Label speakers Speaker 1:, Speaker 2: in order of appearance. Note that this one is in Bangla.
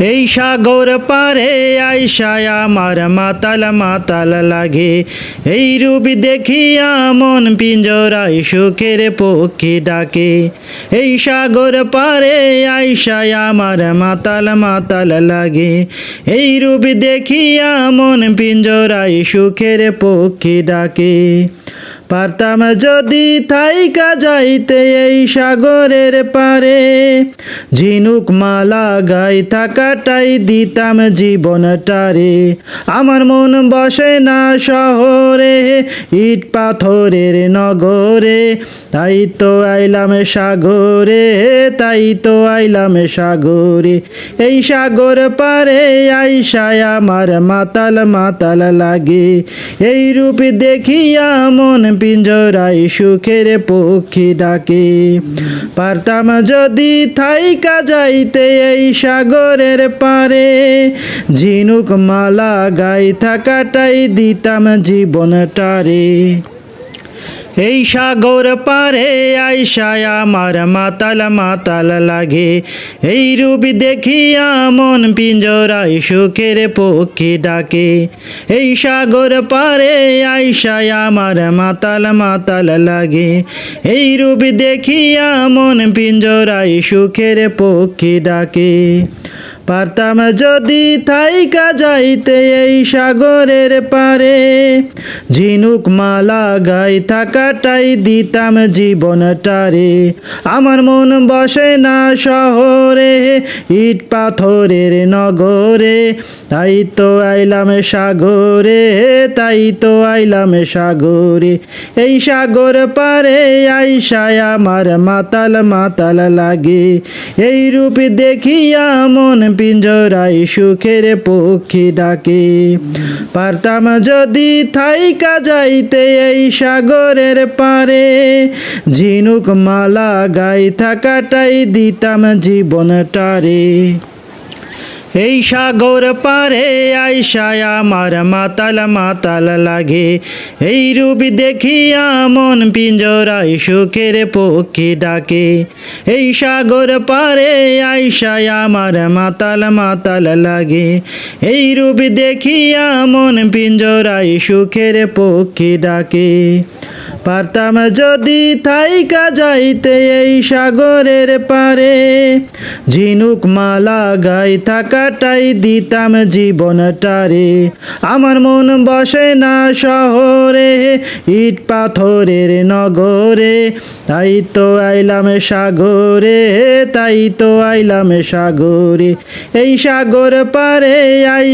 Speaker 1: এই সাগর পারে আইসায় আমার মাতাল মাতাল লাগে। এই রূপ দেখিয়া মন পিঞ্জরাই সুখের পক্ষী ডাকে। এই সাগর পারে আইসায় আমার মাতাল মাতাল লাগে। এই রূপ দেখিয়া মন পিঞ্জরাই সুখের পক্ষী ডাকে। পারতাম যদি থাইকা যাইতে এই সাগরের পারে। ঝিনুক মালা গাই থাকাটাই দিতাম জীবনটারে। আমার মন বসে না শহরে, ইট পাথরের নগরে। তাই তো আইলাম সাগরে, তাই তো আইলাম সাগরে। এই সাগর পারে আইসায় আমার মাতাল মাতাল লাগে। এই রূপ দেখিয়া মন পিঞ্জরাই সুখের পক্ষী ডাকে। পারতাম যদি থাইকা যাইতে এই সাগরের পারে। ঝিনুক মালা গাই থাকাটাই দিতাম জীবনটারে। এই সাগর পারে আইসায় আমার মাতাল মাতাল লাগে। এই রূপ দেখিয়া মন পিঞ্জরাই সুখের পক্ষী ডাকে। এই সাগর পারে আইসায় আমার মাতাল মাতাল লাগে। এই রূপ দেখিয়া মন পিঞ্জরাই সুখের পক্ষী ডাকে। পারতাম যদি থাইকা যাইতে এই সাগরের পারে। ঝিনুক মালা গাই থাকাটাই দিতাম জীবনটারে। আমার মন বসে না শহরে, ইট পাথরের নগরে। তাই তো আইলাম সাগরে, তাই তো আইলাম সাগরে। এই সাগর পারে আইসায় আমার মাতাল মাতাল লাগে। এই রূপ দেখিয়া মন পিঞ্জরাই সুখের পক্ষী ডাকে। পারতাম যদি থাইকা যাইতে এই সাগরের পারে। ঝিনুক মালা গাই থাকাটাই দিতাম জীবনটারে। এই সাগর পারে আইসায় আমার মাতাল মাতাল লাগে। এই রূপ দেখিয়া মন পিঞ্জরাই সুখের পক্ষী ডাকে। এই সাগর পারে আইসায় আমার মাতাল মাতাল লাগে। এই রূপ দেখিয়া মন পিঞ্জরাই সুখের পক্ষী ডাকে। পারতাম যদি থাইকা যাইতে এই সাগরের পারে। ঝিনুক মালা গাই থাকাটাই দিতাম জীবনটারে। আমার মন বসে না শহরে, ইট পাথরের নগরে। তাই তো আইলাম সাগরে, তাই তো আইলাম সাগরে। এই সাগর পারে আই